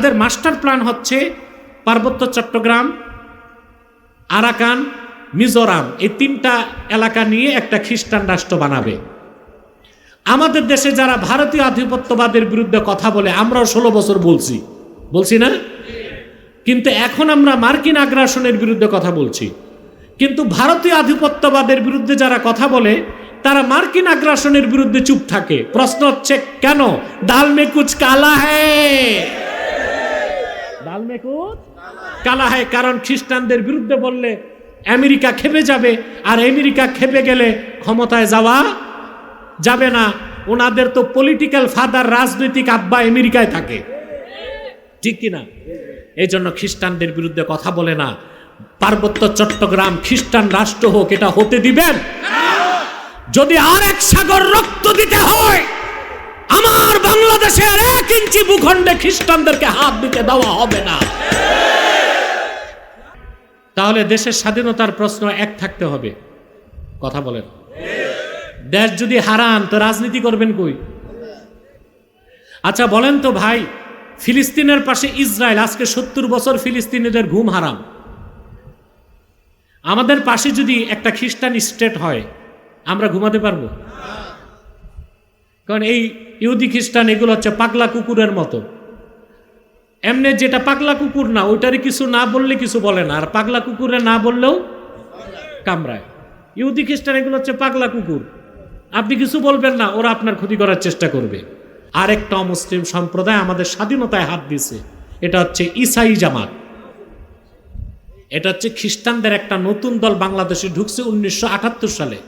তাদের master plan হচ্ছে পার্বত্য চট্টগ্রাম, আরাকান, মিজোরাম, এই তিনটা এলাকা নিয়ে একটা খ্রিস্টান রাষ্ট্র বানাবে। আমাদের দেশে যারা ভারতীয় আধিপত্যবাদের বিরুদ্ধে কথা বলে, আমরাও ষোলো বছর বলছি। বলছি না? কিন্তু এখন আমরা মার্কিন আগ্রাসনের বিরুদ্ধে কথা বলছি। কিন্তু ভারতীয় আধিপত্যবাদের বিরুদ্ধে যারা কথা বলে, তারা মার্কিন আগ্রাসনের বিরুদ্ধে চুপ থাকে। প্রশ্ন হচ্ছে, কেন? ডাল কুচ কালা কুচ কালা হয় কারণ খ্রিস্টানদের বিরুদ্ধে বললে আমেরিকা খেপে যাবে, আর আমেরিকা খেপে গেলে ক্ষমতায় যাওয়া যাবে না। ওনাদের তো পলিটিক্যাল ফাদার রাজনৈতিক আব্বা আমেরিকায় থাকে। ঠিক কিনা এই জন্য খ্রিস্টানদের বিরুদ্ধে কথা বলে না। পার্বত্য চট্টগ্রাম খ্রিস্টান রাষ্ট্র হোক, এটা হতে দিবেন? যদি আর এক সাগর রক্ত দিতে হয় আমার বাংলাদেশে আর এক ইঞ্চি ভূখণ্ডে খ্রিস্টানদেরকে হাত দিতে দেওয়া হবে না। তাহলে দেশের স্বাধীনতার প্রশ্ন এক থাকতে হবে। কথা বলেন। দেশ যদি হারান, তো রাজনীতি করবেন কই? আচ্ছা বলেন তো ভাই, ফিলিস্তিনের পাশে ইসরায়েল, আজকে সত্তর বছর ফিলিস্তিনিদের ঘুম হারাম। আমাদের পাশে যদি একটা খ্রিস্টান স্টেট হয়, আমরা ঘুমাতে পারব? কারণ এই ইহুদি খ্রিস্টান এগুলো হচ্ছে পাগলা কুকুরের মতো। এমনি যেটা পাগলা কুকুর না ওইটারে কিছু না বললে কিছু বলে না, আর পাগলা কুকুরে না বললেও কামড়ায়। ইহুদি খ্রিস্টান এগুলো হচ্ছে পাগলা কুকুর। আপনি কিছু বলবেন না, ওরা আপনার ক্ষতি করার চেষ্টা করবে। আরেকটা মুসলিম সম্প্রদায় আমাদের স্বাধীনতায় হাত দিছে এটা হচ্ছে ইসাই জামাত। এটা হচ্ছে খ্রিস্টানদের একটা নতুন দল বাংলাদেশে ঢুকছে উনিশশো আটাত্তর সালে।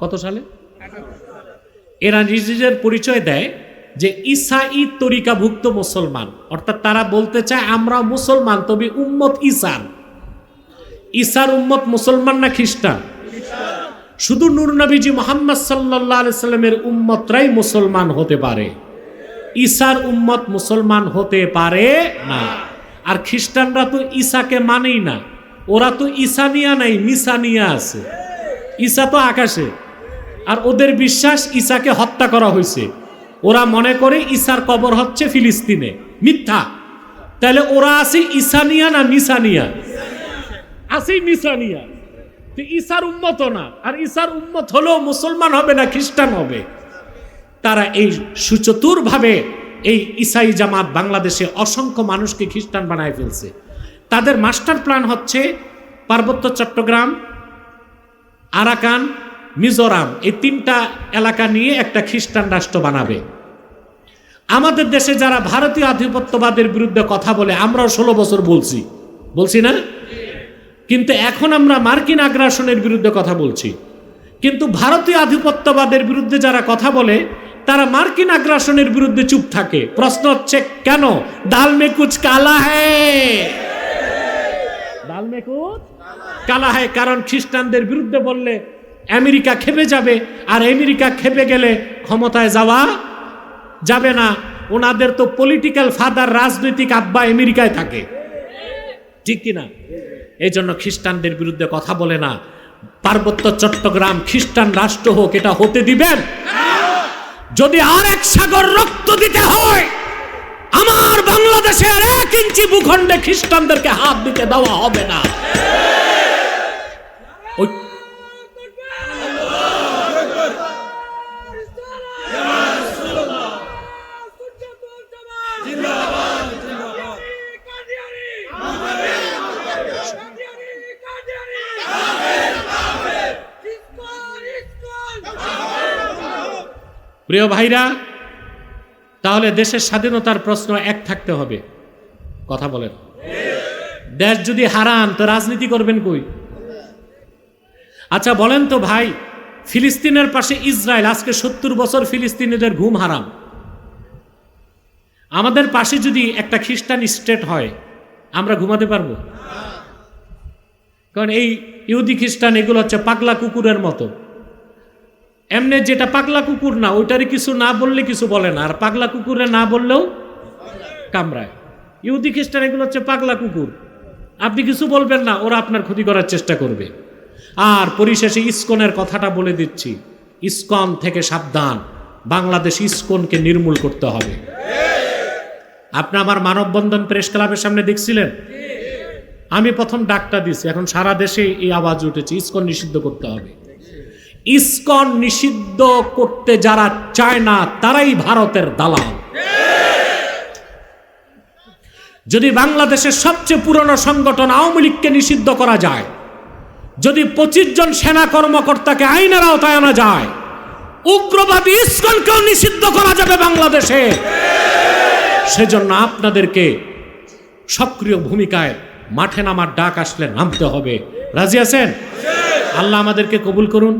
কত সালে? এরা নিজেদের পরিচয় দেয় যে ইসাই তরিকাভুক্ত মুসলমান। অর্থাৎ তারা বলতে চায়, আমরা মুসলমান, তবে উম্মত ইসান ইসার উম্মত মুসলমান না খ্রিস্টান? শুধু নবীজি মোহাম্মদ সাল্লাহ সাল্লামের উম্মতরাই মুসলমান হতে পারে। ঈসার উম্মত মুসলমান হতে পারে না। আর খ্রিস্টানরা তো ঈসাকে মানেই না। ওরা তো ঈসানিয়া নাই মিসানিয়া আছে। ঈসা তো আকাশে। আর ওদের বিশ্বাস ঈসাকে হত্যা করা হয়েছে। ওরা মনে করে ঈসার কবর হচ্ছে ফিলিস্তিনে। মিথ্যা। তাহলে ওরা আছে ঈসানিয়া না মিসানিয়া আছে মিসানিয়া তো উম্মত না। আর ঈসার উম্মত হলেও মুসলমান হবে না, খ্রিস্টান হবে। তারা এই সুচতুরভাবে এই ইসাই জামাত বাংলাদেশে অসংখ্য মানুষকে খ্রিস্টান বানায় ফেলছে। তাদের মাস্টার প্ল্যান হচ্ছে পার্বত্য চট্টগ্রাম, আরাকান মিজোরাম এই তিনটা এলাকা নিয়ে একটা খ্রিস্টান রাষ্ট্র বানাবে। আমাদের দেশে যারা ভারতীয় আধিপত্যবাদের বিরুদ্ধে কথা বলে আমরাও ষোলো বছর বলছি। বলছি না? কিন্তু এখন আমরা মার্কিন আগ্রাসনের বিরুদ্ধে কথা বলছি। কিন্তু ভারতীয় আধিপত্যবাদের বিরুদ্ধে যারা কথা বলে তারা মার্কিন আগ্রাসনের বিরুদ্ধে চুপ থাকে। প্রশ্ন হচ্ছে কেন? ডাল মে কুচ কালা হ্যায়? ডাল মে কুচ কালা হয় কারণ খ্রিস্টানদের বিরুদ্ধে বললে আমেরিকা খেপে যাবে, আর আমেরিকা খেপে গেলে ক্ষমতায় যাওয়া যাবে না। ওনাদের তো পলিটিক্যাল ফাদার রাজনৈতিক আব্বা আমেরিকায় থাকে। ঠিক কিনা? এই জন্য খ্রিস্টানদের বিরুদ্ধে কথা বলে না। পার্বত্য চট্টগ্রাম খ্রিস্টান রাষ্ট্র হোক, এটা হতে দিবেন। যদি আর এক সাগর রক্ত দিতে হয়, আমার বাংলাদেশে আর এক ইঞ্চি ভূখণ্ডে খ্রিস্টানদেরকে হাত দিতে দেওয়া হবে না। ওই প্রিয় ভাইরা, তাহলে দেশের স্বাধীনতার প্রশ্ন এক থাকতে হবে। কথা বলেন। দেশ যদি হারান, তো রাজনীতি করবেন কই? আচ্ছা বলেন তো ভাই, ফিলিস্তিনের পাশে ইসরায়েল, আজকে সত্তর বছর ফিলিস্তিনিদের ঘুম হারাম। আমাদের পাশে যদি একটা খ্রিস্টান স্টেট হয়, আমরা ঘুমাতে পারব? কারণ এই ইহুদি খ্রিস্টান, এগুলো হচ্ছে পাগলা কুকুরের মতো। এমনি যেটা পাগলা কুকুর না ওইটারে কিছু না বললে কিছু বলে না। আর পাগলা কুকুরে না বললেও কামড়ায়। ইহুদি খ্রিস্টান এগুলো হচ্ছে পাগলা কুকুর। আপনি কিছু বলবেন না, ওরা আপনার ক্ষতি করার চেষ্টা করবে। আর পরিশেষে ইস্কনের কথাটা বলে দিচ্ছি। ইস্কন থেকে সাবধান। বাংলাদেশ ইস্কনকে নির্মূল করতে হবে। আপনি আমার মানববন্ধন প্রেস ক্লাবের সামনে দেখছিলেন? আমি প্রথম ডাকটা দিছি। এখন সারা দেশে এই আওয়াজ উঠেছে। ইস্কন নিষিদ্ধ করতে হবে। ইসকন নিষিদ্ধ করতে যারা চায় না, তারাই ভারতের দালাল। যদি বাংলাদেশের সবচেয়ে পুরনো সংগঠন আওয়ামী লীগকে নিষিদ্ধ করা যায়, যদি পঁচিশ জন সেনা কর্মকর্তাকে আইনের আওতায় আনা যায়, উগ্রবাদী ইসকনকেও নিষিদ্ধ করা যাবে বাংলাদেশে। সেজন্য আপনাদেরকে সক্রিয় ভূমিকায় মাঠে নামার ডাক আসলে নামতে হবে। রাজি আছেন? আল্লাহ আমাদেরকে কবুল করুন।